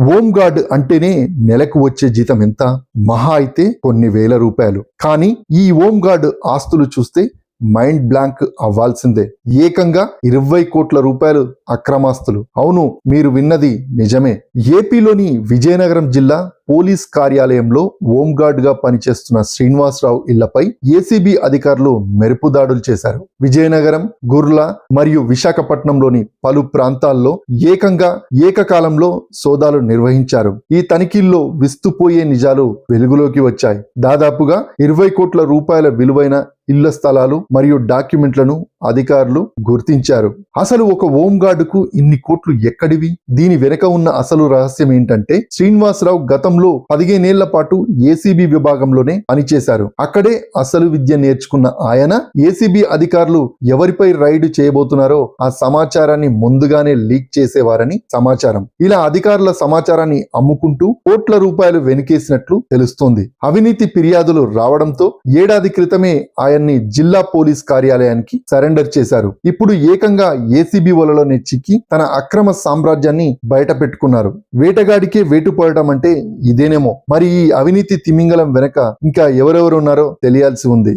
Home guard అంటేనే నెలకు వచ్చే జీతం ఎంత? మహా అయితే కొన్ని వేల రూపాయలు. కానీ ఈ హోంగార్డ్ ఆస్తులు చూస్తే మైండ్ బ్లాంక్ అవ్వాల్సిందే. ఏకంగా ఇరవై కోట్ల రూపాయలు అక్రమాస్తులు. అవును మీరు విన్నది నిజమే. ఏపీలోని విజయనగరం జిల్లా పోలీస్ కార్యాలయంలో హోంగార్డ్గా పనిచేస్తున్న శ్రీనివాసరావు ఇళ్ళపై ఏసీబీ అధికారులు మెరుపు దాడులు చేశారు. విజయనగరం గుర్ల మరియు విశాఖపట్నంలోని పలు ప్రాంతాల్లో ఏకంగా ఏకకాలంలో సోదాలు నిర్వహించారు. ఈ తనిఖీల్లో విస్తుపోయే నిజాలు వెలుగులోకి వచ్చాయి. దాదాపుగా ఇరవై కోట్ల రూపాయల విలువైన ఇళ్ళ స్థలాలు మరియు డాక్యుమెంట్లను అధికారులు గుర్తించారు. అసలు ఒక హోంగార్డుకు ఇన్ని కోట్లు ఎక్కడివి? దీని వెనుక ఉన్న అసలు రహస్యం ఏంటంటే శ్రీనివాసరావు గతంలో పదిహేనేళ్ళ పాటు ఏసీబీ విభాగంలోనే పనిచేశారు. అక్కడే అసలు విద్య నేర్చుకున్న ఆయన ఏసీబీ అధికారులు ఎవరిపై రైడ్ చేయబోతున్నారో ఆ సమాచారాన్ని ముందుగానే లీక్ చేసేవారని సమాచారం. ఇలా అధికారుల సమాచారాన్ని అమ్ముకుంటూ కోట్ల రూపాయలు వెనుకేసినట్లు తెలుస్తోంది. అవినీతి ఫిర్యాదులు రావడంతో ఏడాది క్రితమే ఆయన్ని జిల్లా పోలీస్ కార్యాలయానికి సరెండర్ చేశారు. ఇప్పుడు ఏకంగా ఏసీబీ వలలోనే చిక్కి తన అక్రమ సామ్రాజ్యాన్ని బయట పెట్టుకున్నారు. వేటగాడికే వేటుపడటం అంటే ఇదేనేమో. మరి ఈ అవినీతి తిమింగలం వెనక ఇంకా ఎవరెవరున్నారో తెలియాల్సి ఉంది.